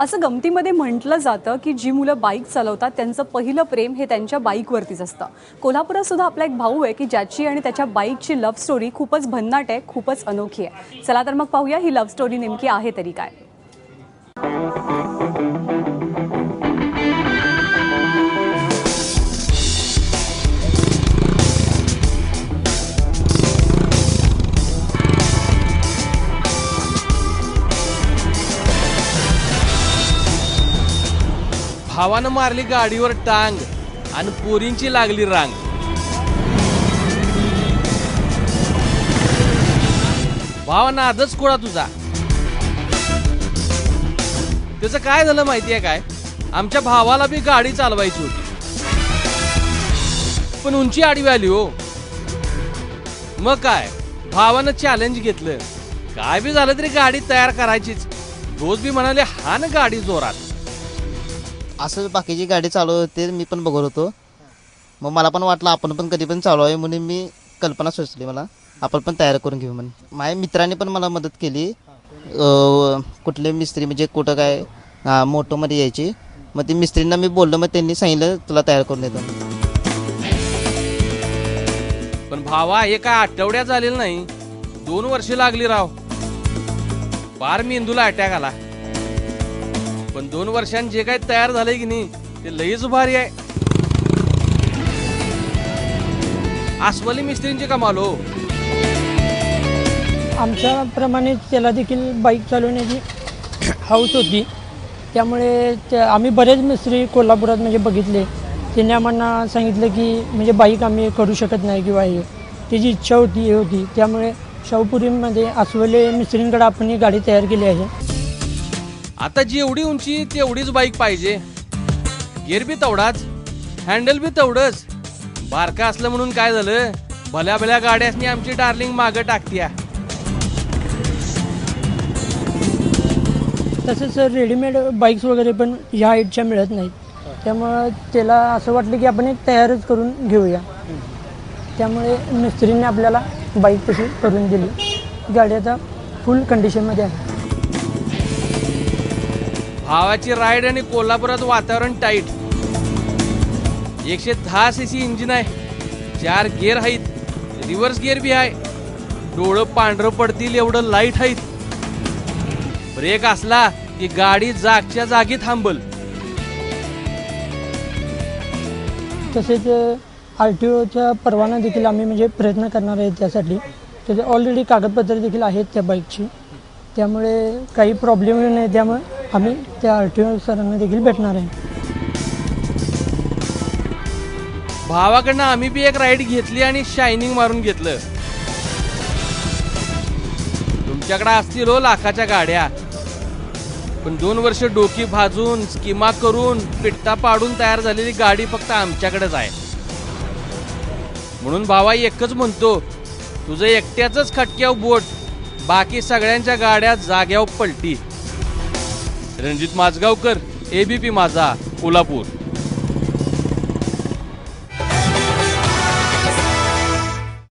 असं गमतीमध्ये म्हटलं जातं की जी मुलं बाईक चालवतात त्यांचं पहिलं प्रेम हे त्यांच्या बाईकवरतीच असतं. कोल्हापुरात सुद्धा आपला एक भाऊ आहे की ज्याची आणि त्याच्या बाईकची लव्ह स्टोरी खूपच भन्नाट आहे खूपच अनोखी आहे. चला तर मग पाहूया ही लव्ह स्टोरी नेमकी आहे तरी काय. भावानं मारली गाडीवर टांग आणि पोरींची लागली रांग. भावांना आजच कोळा तुझा. त्याचं काय झालं माहितीये काय? आमच्या भावाला बी गाडी चालवायची होती. पण उंची आडवी आली हो. मग काय? भावानं चॅलेंज घेतलं. काय बी झालं तरी गाडी तयार करायचीच. रोज बी म्हणाले हा ना गाडी जोरात. असं बाकीची गाडी चालवत होते मी पण बघत होतो. मग मला पण वाटलं आपण पण कधी पण चालवावे म्हणून मी कल्पना सुचली मला. आपण पण तयार करून घेऊ म्हणून. माझ्या मित्राने पण मला मदत केली. कुठले मिस्त्री म्हणजे कुठं काय मोटोमध्ये यायची. मग ती मिस्त्रींना मी बोललो मग त्यांनी सांगितलं तुला तयार करून देतो. पण भावा हे काय आठवड्यात झालेलं नाही. दोन वर्ष लागली राव. पार मेंदूला अटॅक आला. पण दोन वर्षांनी जे काही तयार झालंय की नाही ते लईच भारी आहे. अस्वली मिस्त्रींची कमाल हो? आमच्याप्रमाणे त्याला देखील बाईक चालवण्याची हौस होती. त्यामुळे त्या आम्ही बरेच मिस्त्री कोल्हापुरात म्हणजे बघितले. त्यांनी आम्हाला सांगितलं की म्हणजे बाईक आम्ही करू शकत नाही किंवा हे. त्याची इच्छा होती हे होती. त्यामुळे शाहूपुरीमध्ये अस्वले मिस्त्रींकडे आपण ही गाडी तयार केली आहे. आता जेवढी उंची तेवढीच बाईक पाहिजे. गिअर बी तेवढाच हँडल बी तेवढंच. बारका असलं म्हणून काय झालं? भल्या भल्या गाड्यासनी आमची डार्लिंग मागं टाकत्या. सर रेडीमेड बाईक्स वगैरे पण ह्या हाईटच्या मिळत नाहीत. त्यामुळं त्याला असं वाटलं की आपण एक तयारच करून घेऊया. त्यामुळे मिस्त्रीने आपल्याला बाईक तशी करून दिली. गाडी आता फुल कंडिशनमध्ये आहे. भावाची राईड आणि कोल्हापुरात वातावरण टाईट एकशे दहा सी सी इंजिन आहे. चार गिअर आहेत. रिव्हर्स गिअर बी आहे. डोळं पांढरं पडतील एवढं लाइट आहेत. ब्रेक असला की गाडी जागच्या जागी थांबल. तसेच आर टी ओच्या परवाना देखील आम्ही म्हणजे प्रयत्न करणार आहे त्यासाठी. त्याचे ऑलरेडी कागदपत्र देखील आहेत त्या बाईकची त्यामुळे काही प्रॉब्लेम नाही त्यामुळे आम्ही त्या आर टी ओ सरांना देखील भेटणार आहे. भावाकडनं आम्ही बी एक राईड घेतली आणि शायनिंग मारून घेतलं. तुमच्याकडे असतील हो लाखाच्या गाड्या. पण दोन वर्ष डोकी भाजून स्किमा करून पिट्टा पाडून तयार झालेली गाडी फक्त आमच्याकडेच आहे. म्हणून भावा एकच म्हणतो तुझं एकट्याच खटक्याव बोट बाकी सगळ्यांच्या गाड्या जाग्यावर पलटी. रणजित माझगावकर एबीपी माझा कोल्हापूर.